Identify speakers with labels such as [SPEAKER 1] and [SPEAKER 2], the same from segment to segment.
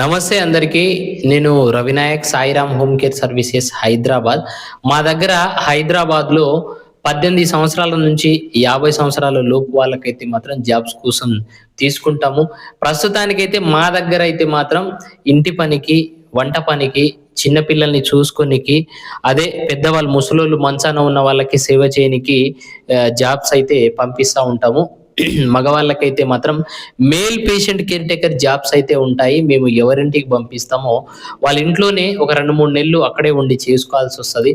[SPEAKER 1] నమస్తే అందరికీ. నేను Ravinayak Sairam home care services Hyderabad. మా దగ్గర హైదరాబాద్లో పద్దెనిమిది సంవత్సరాల నుంచి యాభై సంవత్సరాల లోపు వాళ్ళకైతే మాత్రం జాబ్స్ కోసం తీసుకుంటాము. ప్రస్తుతానికైతే మా దగ్గర అయితే మాత్రం ఇంటి పనికి వంట పనికి చిన్నపిల్లల్ని చూసుకొనికి అదే పెద్దవాళ్ళు ముసలోళ్ళు మంచాన ఉన్న వాళ్ళకి సేవ చేయనికి జాబ్స్ అయితే పంపిస్తూ ఉంటాము. మగవాళ్ళకైతే మాత్రం male patient caretaker jobs అయితే ఉంటాయి. మేము ఎవరింటికి పంపిస్తామో వాళ్ళ ఇంట్లోనే ఒక రెండు మూడు నెలలు అక్కడే ఉండి చేసుకోవాల్సి వస్తుంది.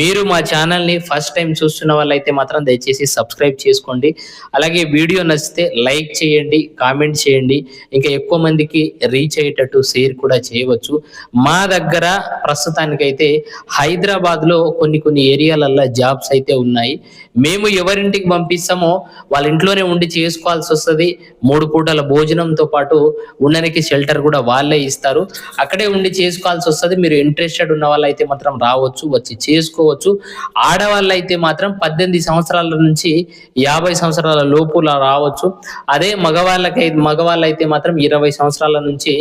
[SPEAKER 1] మీరు మా ఛానల్ని ఫస్ట్ టైం చూస్తున్న వాళ్ళైతే మాత్రం దయచేసి సబ్స్క్రైబ్ చేసుకోండి. అలాగే వీడియో నచ్చితే లైక్ చేయండి కామెంట్ చేయండి. ఇంకా ఎక్కువ మందికి రీచ్ అయ్యేటట్టు షేర్ కూడా చేయవచ్చు. మా దగ్గర ప్రస్తుతానికైతే హైదరాబాద్లో కొన్ని కొన్ని ఏరియాలల్లో జాబ్స్ అయితే ఉన్నాయి. మేము ఎవరింటికి పంపిస్తామో వాళ్ళ ఇంట్లోనే ఉండి చేసుకోవాల్సి వస్తుంది. మూడు పూటల భోజనంతో పాటు ఉండడానికి షెల్టర్ కూడా వాళ్ళే ఇస్తారు. అక్కడే ఉండి చేసుకోవాల్సి వస్తుంది. మీరు ఇంట్రెస్టెడ్ ఉన్న వాళ్ళైతే మాత్రం రావచ్చు వచ్చి చేసుకోవచ్చు. ఆడవాళ్ళైతే మాత్రం పద్దెనిమిది సంవత్సరాల నుంచి యాభై సంవత్సరాల లోపులా రావచ్చు. అదే మగవాళ్ళకై అయితే మాత్రం ఇరవై సంవత్సరాల నుంచి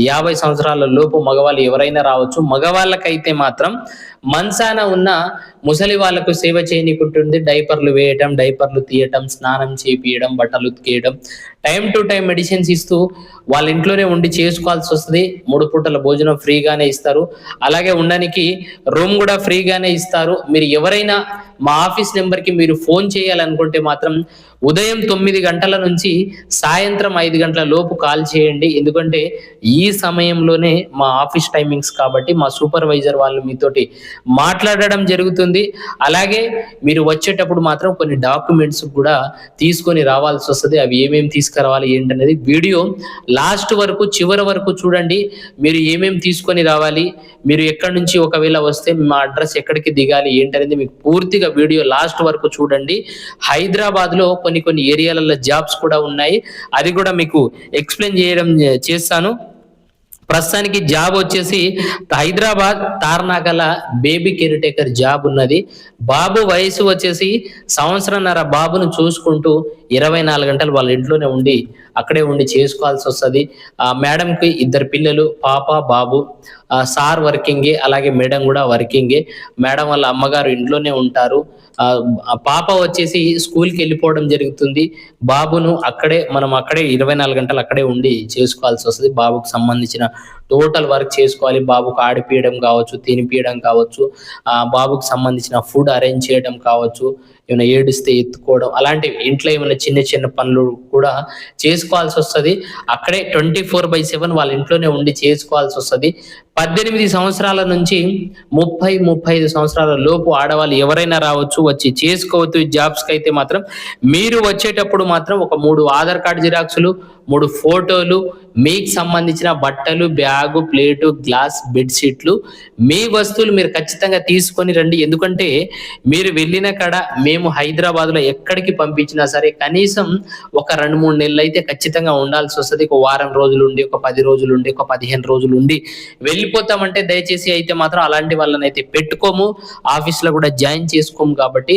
[SPEAKER 1] యాభై సంవత్సరాల లోపు మగవాళ్ళు ఎవరైనా రావచ్చు. మగవాళ్ళకైతే మాత్రం మంచాన ఉన్న ముసలి వాళ్ళకు సేవ చేయనికుంటుంది. డైపర్లు వేయటం డైపర్లు తీయటం స్నానం చేపియడం బట్టలు ఉతికేయడం టైం టు టైం మెడిసిన్స్ ఇస్తూ వాళ్ళ ఇంట్లోనే ఉండి చేసుకోవాల్సి వస్తుంది. మూడు పూటల భోజనం ఫ్రీగానే ఇస్తారు. అలాగే ఉండడానికి రూమ్ కూడా ఫ్రీగానే ఇస్తారు. మీరు ఎవరైనా మా ఆఫీస్ నెంబర్కి మీరు ఫోన్ చేయాలనుకుంటే మాత్రం ఉదయం తొమ్మిది గంటల నుంచి సాయంత్రం ఐదు గంటల లోపు కాల్ చేయండి. ఎందుకంటే ఈ సమయంలోనే మా ఆఫీస్ టైమింగ్స్ కాబట్టి మా సూపర్వైజర్ వాళ్ళు మీతోటి మాట్లాడడం జరుగుతుంది. అలాగే మీరు వచ్చేటప్పుడు మాత్రం కొన్ని డాక్యుమెంట్స్ కూడా తీసుకొని రావాల్సి వస్తుంది. అవి ఏమేమి తీసుకురావాలి ఏంటనేది వీడియో లాస్ట్ వరకు చివరి వరకు చూడండి. మీరు ఏమేమి తీసుకొని రావాలి మీరు ఎక్కడి నుంచి ఒకవేళ వస్తే మా అడ్రస్ ఎక్కడికి దిగాలి ఏంటనేది మీకు పూర్తిగా వీడియో లాస్ట్ వరకు చూడండి. హైదరాబాద్లో కొన్ని కొన్ని ఏరియాలలో జాబ్స్ కూడా ఉన్నాయి. అది కూడా మీకు ఎక్స్ప్లెయిన్ చేయడం చేస్తాను. ప్రస్తుతానికి జాబ్ వచ్చేసి హైదరాబాద్ తార్నాకల బేబీ కేర్ టేకర్ జాబ్ ఉన్నది. బాబు వయసు వచ్చేసి సంవత్సరంన్నర బాబును చూసుకుంటూ ఇరవై నాలుగు గంటలు వాళ్ళ ఇంట్లోనే ఉండి అక్కడే ఉండి చేసుకోవాల్సి వస్తుంది. ఆ మేడంకి ఇద్దరు పిల్లలు పాప బాబు సార్ వర్కింగే అలాగే మేడం కూడా వర్కింగే. మేడం వాళ్ళ అమ్మగారు ఇంట్లోనే ఉంటారు. ఆ పాప వచ్చేసి స్కూల్కి వెళ్ళిపోవడం జరుగుతుంది. బాబును అక్కడే మనం అక్కడే ఇరవై నాలుగు గంటలు అక్కడే ఉండి చేసుకోవాల్సి వస్తుంది. బాబుకు సంబంధించిన టోటల్ వర్క్ చేసుకోవాలి. బాబుకు ఆడిపియడం కావచ్చు తినిపియడం కావచ్చు ఆ బాబుకు సంబంధించిన ఫుడ్ అరేంజ్ చేయడం కావచ్చు ఏమైనా ఏడిస్తే ఎత్తుకోవడం అలాంటివి. ఇంట్లో ఏమైనా చిన్న చిన్న పనులు కూడా చేసుకోవాల్సి వస్తుంది. అక్కడే ట్వంటీ ఫోర్ బై సెవెన్ వాళ్ళ ఇంట్లోనే ఉండి చేసుకోవాల్సి వస్తుంది. పద్దెనిమిది సంవత్సరాల నుంచి ముప్పై ముప్పై ఐదు సంవత్సరాల లోపు ఆడవాళ్ళు ఎవరైనా రావచ్చు వచ్చి చేసుకోవచ్చు జాబ్స్కి అయితే మాత్రం మీరు వచ్చేటప్పుడు మాత్రం ఒక మూడు ఆధార్ కార్డు జిరాక్సులు మూడు ఫోటోలు మీకు సంబంధించిన బట్టలు బ్యాగు ప్లేటు గ్లాస్ బెడ్షీట్లు మీ వస్తువులు మీరు ఖచ్చితంగా తీసుకొని రండి. ఎందుకంటే మీరు వెళ్ళిన కాడ మేము హైదరాబాద్లో ఎక్కడికి పంపించినా సరే కనీసం ఒక రెండు మూడు నెలలు అయితే ఖచ్చితంగా ఉండాల్సి వస్తుంది. ఒక వారం రోజులు ఉండి ఒక పది రోజులు ఉండి ఒక పదిహేను రోజులు ఉండి వెళ్ళిపోతామంటే దయచేసి అయితే మాత్రం అలాంటి వాళ్ళని అయితే పెట్టుకోము. ఆఫీస్లో కూడా జాయిన్ చేసుకోము కాబట్టి.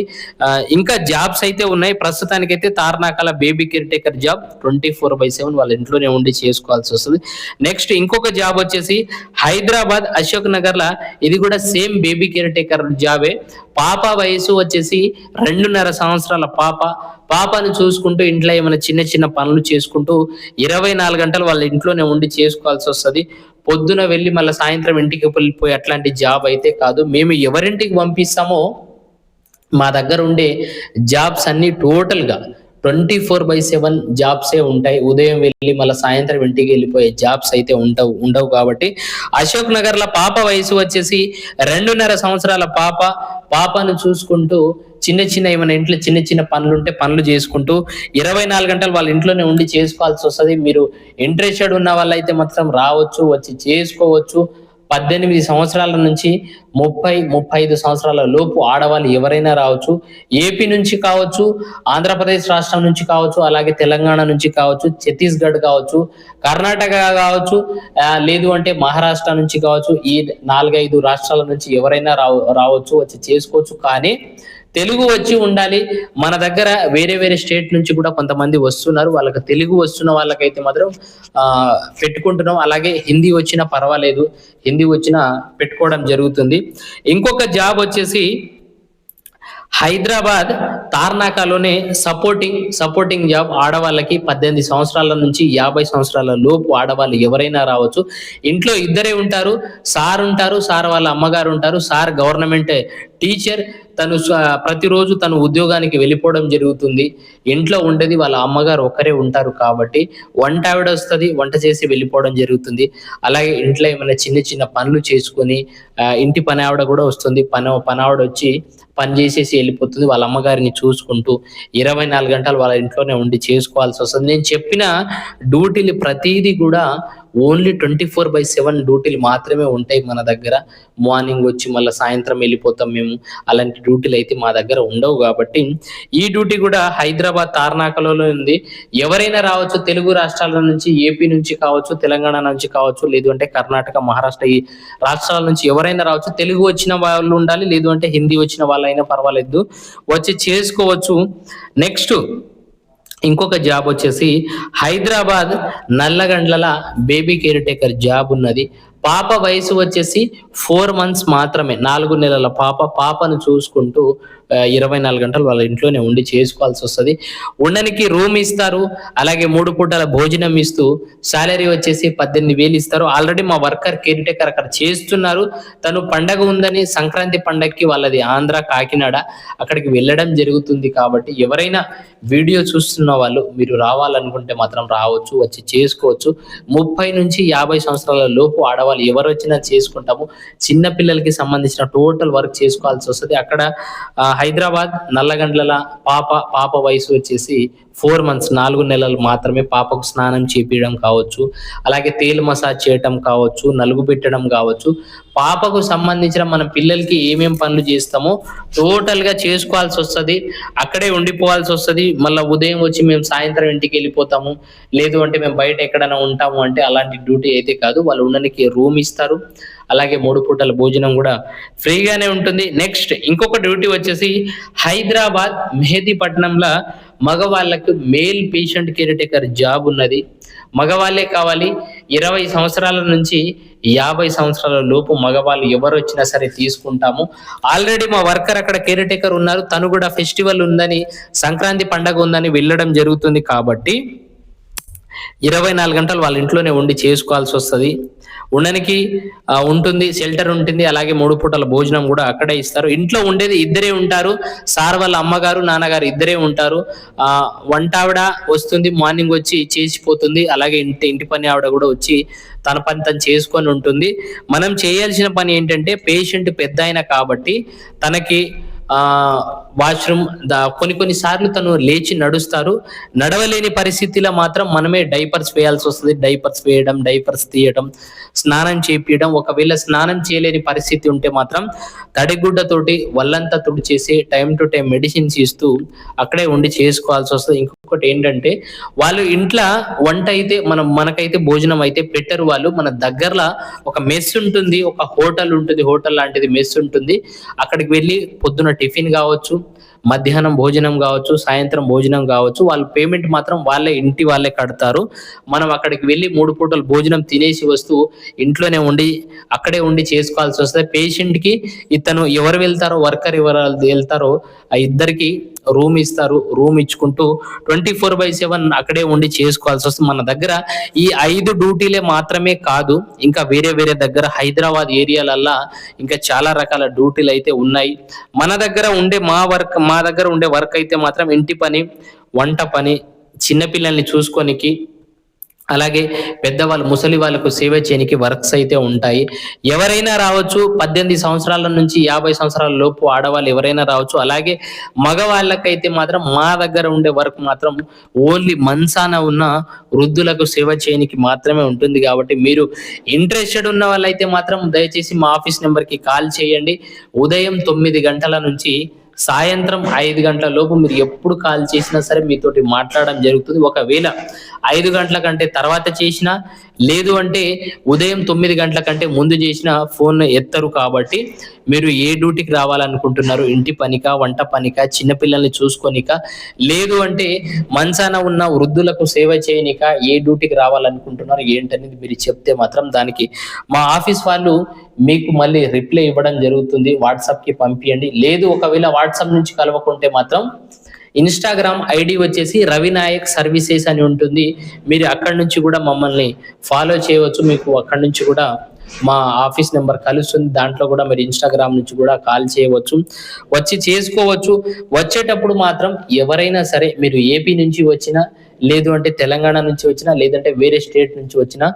[SPEAKER 1] ఇంకా జాబ్స్ అయితే ఉన్నాయి. ప్రస్తుతానికైతే తార్నాకాల baby caretaker job twenty four by seven. వాళ్ళ ఇంట్లోనే ఉండి చేసుకోవాల్సి వస్తుంది. నెక్స్ట్ ఇంకొక జాబ్ వచ్చేసి హైదరాబాద్ అశోక్ నగర్ లా ఇది కూడా సేమ్ బేబీ కేర్ టేకర్ జాబే. పాప వయసు వచ్చేసి రెండున్నర సంవత్సరాల పాప. పాపను చూసుకుంటూ ఇంట్లో ఏమైనా చిన్న చిన్న పనులు చేసుకుంటూ ఇరవై నాలుగు గంటలు వాళ్ళ ఇంట్లోనే ఉండి చేసుకోవాల్సి వస్తుంది. పొద్దున వెళ్ళి మళ్ళీ సాయంత్రం ఇంటికి వెళ్ళిపోయి అట్లాంటి జాబ్ అయితే కాదు. మేము ఎవరింటికి పంపిస్తామో మా దగ్గర ఉండే జాబ్స్ అన్ని టోటల్గా ట్వంటీ ఫోర్ బై సెవెన్ జాబ్సే ఉంటాయి. ఉదయం వెళ్ళి మళ్ళీ సాయంత్రం ఇంటికి వెళ్ళిపోయే జాబ్స్ అయితే ఉండవు ఉండవు కాబట్టి అశోక్ నగర్లో పాప వయసు వచ్చేసి రెండున్నర సంవత్సరాల పాప. పాపను చూసుకుంటూ చిన్న చిన్న ఏమైనా ఇంట్లో చిన్న చిన్న పనులు ఉంటే పనులు చేసుకుంటూ ఇరవై నాలుగు గంటలు వాళ్ళ ఇంట్లోనే ఉండి చేసుకోవాల్సి వస్తుంది. మీరు ఇంట్రెస్టెడ్ ఉన్న వాళ్ళైతే మాత్రం రావచ్చు వచ్చి చేసుకోవచ్చు. పద్దెనిమిది సంవత్సరాల నుంచి ముప్పై ముప్పై ఐదు సంవత్సరాల లోపు ఆడవాళ్ళు ఎవరైనా రావచ్చు. ఏపీ నుంచి కావచ్చు ఆంధ్రప్రదేశ్ రాష్ట్రం నుంచి కావచ్చు అలాగే తెలంగాణ నుంచి కావచ్చు ఛత్తీస్గఢ్ కావచ్చు కర్ణాటక కావచ్చు లేదు అంటే మహారాష్ట్ర నుంచి కావచ్చు ఈ నాలుగైదు రాష్ట్రాల నుంచి ఎవరైనా రావచ్చు వచ్చి చేసుకోవచ్చు. కానీ తెలుగు వచ్చి ఉండాలి. మన దగ్గర వేరే వేరే స్టేట్ నుంచి కూడా కొంతమంది వస్తున్నారు. వాళ్ళకి తెలుగు వస్తున్న వాళ్ళకైతే మాత్రం ఆ, పెట్టుకుంటున్నాం. అలాగే హిందీ వచ్చినా పర్వాలేదు. హిందీ వచ్చినా పెట్టుకోవడం జరుగుతుంది. ఇంకొక జాబ్ వచ్చేసి హైదరాబాద్ తార్నాకాలోనే సపోర్టింగ్ సపోర్టింగ్ జాబ్ ఆడవాళ్ళకి పద్దెనిమిది సంవత్సరాల నుంచి యాభై సంవత్సరాల లోపు ఆడవాళ్ళు ఎవరైనా రావచ్చు. ఇంట్లో ఇద్దరే ఉంటారు. సార్ ఉంటారు. సార్ వాళ్ళ అమ్మగారు ఉంటారు. సార్ గవర్నమెంట్ టీచర్ తను ప్రతిరోజు తను ఉద్యోగానికి వెళ్ళిపోవడం జరుగుతుంది. ఇంట్లో ఉండేది వాళ్ళ అమ్మగారు ఒక్కరే ఉంటారు కాబట్టి వంట ఆవిడ వస్తుంది వంట చేసి వెళ్ళిపోవడం జరుగుతుంది. అలాగే ఇంట్లో ఏమైనా చిన్న చిన్న పనులు చేసుకొని ఇంటి పని ఆవిడ కూడా వస్తుంది. పని పని ఆవిడ వచ్చి పని చేసేసి వెళ్ళిపోతుంది. వాళ్ళ అమ్మగారిని చూసుకుంటూ ఇరవై నాలుగు గంటలు వాళ్ళ ఇంట్లోనే ఉండి చేసుకోవాల్సి వస్తుంది. నేను చెప్పిన డ్యూటీలు ప్రతిదీ కూడా only twenty four by seven డ్యూటీలు మాత్రమే ఉంటాయి మన దగ్గర. మార్నింగ్ వచ్చి మళ్ళీ సాయంత్రం వెళ్ళిపోతాం మేము. అలాంటి డ్యూటీలు అయితే మా దగ్గర ఉండవు కాబట్టి ఈ డ్యూటీ కూడా హైదరాబాద్ తార్నాకలో ఉంది. ఎవరైనా రావచ్చు తెలుగు రాష్ట్రాల నుంచి ఏపీ నుంచి కావచ్చు తెలంగాణ నుంచి కావచ్చు లేదు అంటే కర్ణాటక మహారాష్ట్ర ఈ రాష్ట్రాల నుంచి ఎవరైనా రావచ్చు తెలుగు వచ్చిన వాళ్ళు ఉండాలి లేదు అంటే హిందీ వచ్చిన వాళ్ళైనా పర్వాలేదు. వచ్చి చేసుకోవచ్చు. నెక్స్ట్ ఇంకొక జాబ్ వచ్చేసి Hyderabad Nallagandla baby caretaker job ఉన్నది. పాప వయసు వచ్చేసి ఫోర్ మంత్స్ మాత్రమే నాలుగు నెలల పాప పాపను చూసుకుంటూ ఇరవై నాలుగు గంటలు వాళ్ళ ఇంట్లోనే ఉండి చేసుకోవాల్సి వస్తుంది. ఉండడానికి రూమ్ ఇస్తారు అలాగే మూడు పూటల భోజనం ఇస్తూ సాలరీ వచ్చేసి పద్దెనిమిది వేలు ఇస్తారు. ఆల్రెడీ మా వర్కర్ కేర్ టేకర్ అక్కడ చేస్తున్నారు. తను పండగ ఉందని సంక్రాంతి పండగకి వాళ్ళది ఆంధ్ర కాకినాడ అక్కడికి వెళ్ళడం జరుగుతుంది కాబట్టి ఎవరైనా వీడియో చూస్తున్న వాళ్ళు మీరు రావాలనుకుంటే మాత్రం రావచ్చు వచ్చి చేసుకోవచ్చు. ముప్పై నుంచి యాభై సంవత్సరాల లోపు ఆడవాళ్ళు ఎవరు వచ్చినా చేసుకుంటాము. చిన్న పిల్లలకి సంబంధించిన టోటల్ వర్క్ చేసుకోవాల్సి వస్తుంది. అక్కడ హైదరాబాద్ నల్లగండ్ల పాప పాప వయసు వచ్చేసి ఫోర్ మంత్స్ నాలుగు నెలలు మాత్రమే పాపకు స్నానం చేపించడం కావచ్చు అలాగే తేలు మసాజ్ చేయటం కావచ్చు నలుగు పెట్టడం కావచ్చు. పాపకు సంబంధించిన మన పిల్లలకి ఏమేం పనులు చేస్తామో టోటల్గా చేసుకోవాల్సి వస్తుంది. అక్కడే ఉండిపోవాల్సి వస్తుంది. మళ్ళీ ఉదయం వచ్చి మేము సాయంత్రం ఇంటికి వెళ్ళిపోతాము. లేదు అంటే మేము బయట ఎక్కడైనా ఉంటాము అంటే అలాంటి డ్యూటీ అయితే కాదు. వాళ్ళు ఉండడానికి రూమ్ ఇస్తారు. అలాగే మూడు పూటల భోజనం కూడా ఫ్రీగానే ఉంటుంది. నెక్స్ట్ ఇంకొక డ్యూటీ వచ్చేసి హైదరాబాద్ మెహదీపట్నంలో మగవాళ్ళకు male patient caretaker job ఉన్నది. మగవాళ్ళే కావాలి. ఇరవై సంవత్సరాల నుంచి యాభై సంవత్సరాల లోపు మగవాళ్ళు ఎవరు వచ్చినా సరే తీసుకుంటాము. ఆల్రెడీ మా వర్కర్ అక్కడ కేర్ టేకర్ ఉన్నారు. తను కూడా ఫెస్టివల్ ఉందని సంక్రాంతి పండగ ఉందని వెళ్ళడం జరుగుతుంది కాబట్టి ఇరవై నాలుగు గంటలు వాళ్ళ ఇంట్లోనే ఉండి చేసుకోవాల్సి వస్తుంది. ఉండడానికి ఉంటుంది షెల్టర్ ఉంటుంది అలాగే మూడు పూటల భోజనం కూడా అక్కడే ఇస్తారు. ఇంట్లో ఉండేది ఇద్దరే ఉంటారు. సార్ వాళ్ళ అమ్మగారు నాన్నగారు ఇద్దరే ఉంటారు. ఆ వంట ఆవిడ వస్తుంది మార్నింగ్ వచ్చి చేసిపోతుంది అలాగే ఇంటి ఇంటి పని ఆవిడ కూడా వచ్చి తన పని తను చేసుకొని ఉంటుంది. మనం చేయాల్సిన పని ఏంటంటే పేషెంట్ పెద్ద కాబట్టి తనకి ఆ వాష్రూమ్ కొన్ని కొన్ని సార్లు తను లేచి నడుస్తారు. నడవలేని పరిస్థితిలో మాత్రం మనమే డైపర్స్ వేయాల్సి వస్తుంది. డైపర్స్ వేయడం డైపర్స్ తీయడం స్నానం చేపియడం ఒకవేళ స్నానం చేయలేని పరిస్థితి ఉంటే మాత్రం తడిగుడ్డతోటి వల్లంతా తుడిచేసి టైం టు టైం మెడిసిన్స్ ఇస్తూ అక్కడే ఉండి చేసుకోవాల్సి వస్తుంది. ఇంకొకటి ఏంటంటే వాళ్ళు ఇంట్లో వంట అయితే మనం మనకైతే భోజనం అయితే పెట్టరు వాళ్ళు. మన దగ్గరలో ఒక మెస్ ఉంటుంది ఒక హోటల్ ఉంటుంది హోటల్ లాంటిది మెస్ ఉంటుంది. అక్కడికి వెళ్ళి పొద్దున టిఫిన్ కావచ్చు మధ్యాహ్నం భోజనం కావచ్చు సాయంత్రం భోజనం కావచ్చు వాళ్ళు పేమెంట్ మాత్రం వాళ్ళే ఇంటి వాళ్ళే కడతారు. మనం అక్కడికి వెళ్ళి మూడు పూటలు భోజనం తినేసి వస్తూ ఇంట్లోనే ఉండి అక్కడే ఉండి చేసుకోవాల్సి వస్తే పేషెంట్కి ఇతను ఎవరు వెళ్తారో వర్కర్ ఎవరు వెళ్తారో ఆ ఇద్దరికి రూమ్ ఇస్తారు రూమ్ ఇచ్చుకుంటూ ట్వంటీ ఫోర్ బై సెవెన్ అక్కడే ఉండి చేసుకోవాల్సి వస్తుంది. మన దగ్గర ఈ ఐదు డ్యూటీలే మాత్రమే కాదు ఇంకా వేరే వేరే దగ్గర హైదరాబాద్ ఏరియాలల్లా ఇంకా చాలా రకాల డ్యూటీలు అయితే ఉన్నాయి. మన దగ్గర ఉండే మా వర్క్ మా దగ్గర ఉండే వర్క్ అయితే మాత్రం ఇంటి పని వంట పని చిన్నపిల్లల్ని చూసుకోనికి అలాగే పెద్దవాళ్ళు ముసలి వాళ్ళకు సేవ చేయడానికి వర్క్స్ అయితే ఉంటాయి. ఎవరైనా రావచ్చు పద్దెనిమిది సంవత్సరాల నుంచి యాభై సంవత్సరాల లోపు ఆడవాళ్ళు ఎవరైనా రావచ్చు. అలాగే మగవాళ్ళకైతే మాత్రం మా దగ్గర ఉండే వర్క్ మాత్రం ఓన్లీ మన్సాన ఉన్న వృద్ధులకు సేవ చేయనికి మాత్రమే ఉంటుంది. కాబట్టి మీరు ఇంట్రెస్టెడ్ ఉన్న వాళ్ళైతే మాత్రం దయచేసి మా ఆఫీస్ నెంబర్కి కాల్ చేయండి. ఉదయం తొమ్మిది గంటల నుంచి సాయంత్రం ఐదు గంటల లోపు మీరు ఎప్పుడు కాల్ చేసినా సరే మీతోటి మాట్లాడడం జరుగుతుంది. ఒకవేళ ఐదు గంటల కంటే తర్వాత చేసినా లేదు అంటే ఉదయం తొమ్మిది గంటల కంటే ముందు చేసిన ఫోన్ ఎత్తరు కాబట్టి మీరు ఏ డ్యూటీకి రావాలనుకుంటున్నారు? ఇంటి పనిక వంట పనిక చిన్నపిల్లల్ని చూసుకోనిక? లేదు అంటే మంచాన ఉన్న వృద్ధులకు సేవ చేయనిక? ఏ డ్యూటీకి రావాలనుకుంటున్నారు? ఏంటనేది మీరు చెప్తే మాత్రం దానికి మా ఆఫీస్ వాళ్ళు మీకు మళ్ళీ రిప్లై ఇవ్వడం జరుగుతుంది. వాట్సాప్కి పంపించండి లేదు ఒకవేళ వాట్సాప్ నుంచి కలవకుంటే మాత్రం ఇన్స్టాగ్రామ్ ఐడి వచ్చేసి రవినాయక్ సర్వీసెస్ అని ఉంటుంది. మీరు అక్కడి నుంచి కూడా మమ్మల్ని ఫాలో చేయవచ్చు. మీకు అక్కడి నుంచి కూడా మా ఆఫీస్ నెంబర్ కలుస్తుంది. దాంట్లో కూడా మీరు ఇన్స్టాగ్రామ్ నుంచి కూడా కాల్ చేయవచ్చు. వచ్చి చేసుకోవచ్చు. వచ్చేటప్పుడు మాత్రం ఎవరైనా సరే మీరు ఏపీ నుంచి వచ్చినా లేదు అంటే తెలంగాణ నుంచి వచ్చినా లేదంటే వేరే స్టేట్ నుంచి వచ్చినా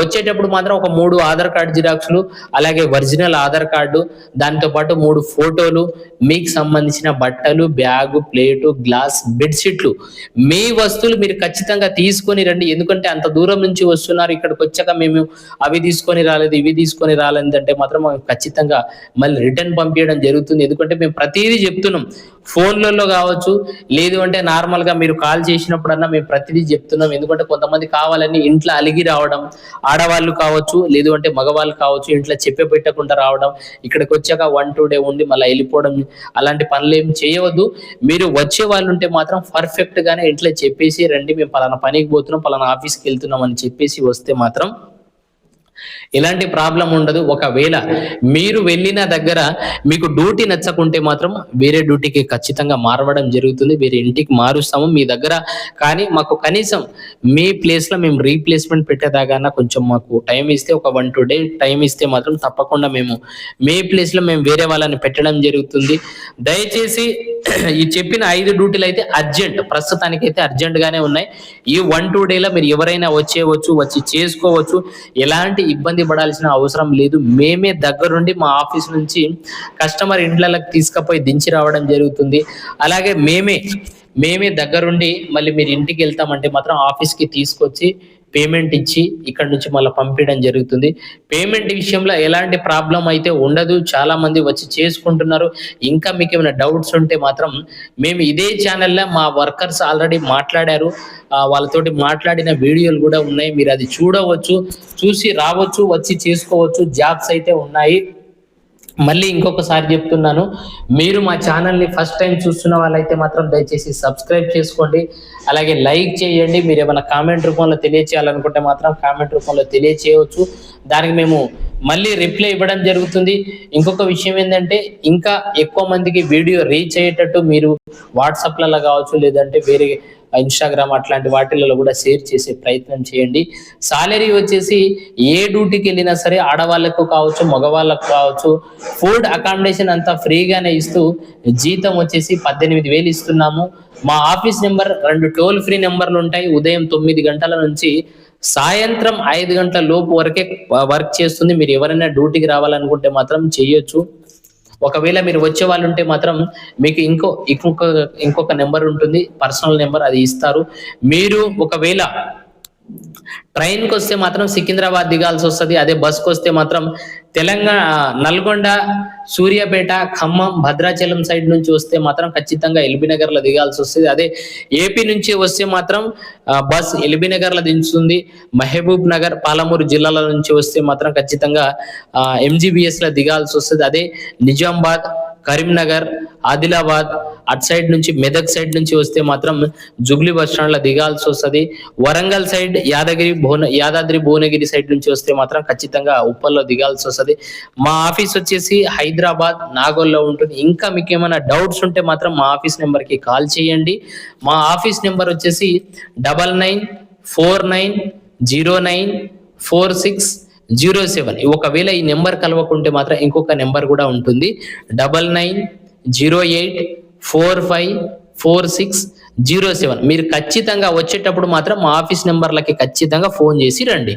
[SPEAKER 1] వచ్చేటప్పుడు మాత్రం ఒక మూడు ఆధార్ కార్డు జిరాక్స్లు అలాగే ఒరిజినల్ ఆధార్ కార్డు దాంతో పాటు మూడు ఫోటోలు మీకు సంబంధించిన బట్టలు బ్యాగు ప్లేటు గ్లాస్ బెడ్షీట్లు. మీ వస్తువులు మీరు ఖచ్చితంగా తీసుకొని రండి. ఎందుకంటే అంత దూరం నుంచి వస్తున్నారు ఇక్కడికి వచ్చాక మేము అవి తీసుకొని రాలేదు ఇవి తీసుకొని రాలేదు అంటే మాత్రం ఖచ్చితంగా మళ్ళీ రిటర్న్ పంపించడం జరుగుతుంది. ఎందుకంటే మేము ప్రతిదీ చెప్తున్నాం. ఫోన్లలో కావచ్చు లేదు అంటే నార్మల్గా మీరు కాల్ చేసినప్పుడన్నా మేము ప్రతిదీ చెప్తున్నాం. ఎందుకంటే కొంతమంది కావాలని ఇంట్లో అలిగి రావడం ఆడవాళ్ళు కావచ్చు లేదు అంటే మగవాళ్ళు కావచ్చు ఇంట్లో చెప్పే పెట్టకుండా రావడం ఇక్కడికి వచ్చాక వన్ టూ డే ఉండి మళ్ళీ వెళ్ళిపోవడం అలాంటి పనులు ఏం చేయవద్దు. మీరు వచ్చే వాళ్ళు ఉంటే మాత్రం పర్ఫెక్ట్ గానే ఇంట్లో చెప్పేసి రండి. మేము పలానా పనికి పోతున్నాం పలానా ఆఫీస్కి వెళ్తున్నాం అని చెప్పేసి వస్తే మాత్రం ఎలాంటి ప్రాబ్లం ఉండదు. ఒకవేళ మీరు వెళ్ళిన దగ్గర మీకు డ్యూటీ నచ్చకుంటే మాత్రం వేరే డ్యూటీకి ఖచ్చితంగా మారవడం జరుగుతుంది. వేరే ఇంటికి మారుస్తాము మీ దగ్గర. కానీ మాకు కనీసం మీ ప్లేస్లో మేము రీప్లేస్మెంట్ పెట్టేదాకా కొంచెం మాకు టైం ఇస్తే ఒక వన్ టూ డే టైం ఇస్తే మాత్రం తప్పకుండా మేము మీ ప్లేస్లో మేము వేరే వాళ్ళని పెట్టడం జరుగుతుంది. దయచేసి ఈ చెప్పిన ఐదు డ్యూటీలు అయితే అర్జెంట్. ప్రస్తుతానికి అయితే అర్జెంట్ గానే ఉన్నాయి. ఈ వన్ టూ డేలో మీరు ఎవరైనా వచ్చేయవచ్చు వచ్చి చేసుకోవచ్చు. ఎలాంటి ఇబ్బంది పడాల్సిన అవసరం లేదు. మేమే దగ్గరుండి మా ఆఫీస్ నుంచి కస్టమర్ ఇండ్లకి తీసుకుపోయి దించి రావడం జరుగుతుంది. అలాగే మేమే మేమే దగ్గరుండి మళ్ళీ మీరు ఇంటికి వెళ్తామంటే మాత్రం ఆఫీస్కి తీసుకొచ్చి పేమెంట్ ఇచ్చి ఇక్కడ నుంచి మళ్ళీ పంపించడం జరుగుతుంది. పేమెంట్ విషయంలో ఎలాంటి ప్రాబ్లం అయితే ఉండదు. చాలా మంది వచ్చి చేసుకుంటున్నారు. ఇంకా మీకు ఏమైనా డౌట్స్ ఉంటే మాత్రం మేము ఇదే ఛానల్లో మా వర్కర్స్ ఆల్రెడీ మాట్లాడారు. వాళ్ళతోటి మాట్లాడిన వీడియోలు కూడా ఉన్నాయి. మీరు అది చూడవచ్చు చూసి రావచ్చు వచ్చి చేసుకోవచ్చు. జాబ్స్ అయితే ఉన్నాయి. మళ్ళీ ఇంకొకసారి చెప్తున్నాను. మీరు మా ఛానల్ని ఫస్ట్ టైం చూస్తున్న వాళ్ళైతే మాత్రం దయచేసి సబ్స్క్రైబ్ చేసుకోండి. అలాగే లైక్ చేయండి. మీరు ఏమైనా కామెంట్ రూపంలో తెలియచేయాలనుకుంటే మాత్రం కామెంట్ రూపంలో తెలియచేయవచ్చు. దానికి మేము మళ్ళీ రిప్లై ఇవ్వడం జరుగుతుంది. ఇంకొక విషయం ఏంటంటే ఇంకా ఎక్కువ మందికి వీడియో రీచ్ అయ్యేటట్టు మీరు వాట్సాప్లలో కావచ్చు లేదంటే వేరే ఇన్స్టాగ్రామ్ అట్లాంటి వాటిలలో కూడా షేర్ చేసే ప్రయత్నం చేయండి. సాలరీ వచ్చేసి ఏ డ్యూటీకి వెళ్ళినా సరే ఆడవాళ్ళకు కావచ్చు మగవాళ్ళకు కావచ్చు ఫుడ్ అకామిడేషన్ అంతా ఫ్రీగానే ఇస్తూ జీతం వచ్చేసి పద్దెనిమిది వేలు ఇస్తున్నాము. మా ఆఫీస్ నెంబర్ రెండు టోల్ ఫ్రీ నెంబర్లు ఉంటాయి. ఉదయం తొమ్మిది గంటల నుంచి సాయంత్రం ఐదు గంటల లోపు వరకే వర్క్ చేస్తుంది. మీరు ఎవరైనా డ్యూటీకి రావాలనుకుంటే మాత్రం చెయ్యొచ్చు ఒకవేళ మీరు వచ్చే వాళ్ళు ఉంటే మాత్రం మీకు ఇంకో ఇంకొక ఇంకొక నెంబర్ ఉంటుంది. పర్సనల్ నెంబర్ అది ఇస్తారు. మీరు ఒకవేళ ట్రైన్కి వస్తే మాత్రం సికింద్రాబాద్ దిగాల్సి వస్తుంది అదే బస్కి వస్తే మాత్రం తెలంగాణ నల్గొండ సూర్యాపేట ఖమ్మం భద్రాచలం సైడ్ నుంచి వస్తే మాత్రం ఖచ్చితంగా ఎల్బీ నగర్లో దిగాల్సి వస్తుంది. అదే ఏపీ నుంచి వస్తే మాత్రం బస్ ఎల్బీ నగర్లో దించుతుంది మహబూబ్ నగర్ పాలమూరు జిల్లాల నుంచి వస్తే మాత్రం ఖచ్చితంగా ఎంజీబీఎస్లో దిగాల్సి వస్తుంది. అదే నిజామాబాద్ కరీంనగర్ ఆదిలాబాద్ అటు సైడ్ నుంచి మెదక్ సైడ్ నుంచి వస్తే మాత్రం జుగ్లీ బస్ స్టాండ్లో దిగాల్సి వస్తుంది. వరంగల్ సైడ్ యాదగిరి భువన యాదాద్రి భువనగిరి సైడ్ నుంచి వస్తే మాత్రం ఖచ్చితంగా ఉప్పల్లో దిగాల్సి వస్తుంది. మా ఆఫీస్ వచ్చేసి హైదరాబాద్ నాగోల్లో ఉంటుంది. ఇంకా మీకు ఏమైనా డౌట్స్ ఉంటే మాత్రం మా ఆఫీస్ నెంబర్కి కాల్ చేయండి. మా ఆఫీస్ నెంబర్ వచ్చేసి double nine four nine zero nine four six zero seven. ఒకవేళ ఈ నెంబర్ కలవకుంటే మాత్రం ఇంకొక నెంబర్ కూడా ఉంటుంది. Double nine zero eight four five four six zero seven. మీరు ఖచ్చితంగా వచ్చేటప్పుడు మాత్రం మా ఆఫీస్ నెంబర్లకి ఖచ్చితంగా ఫోన్ చేసి రండి.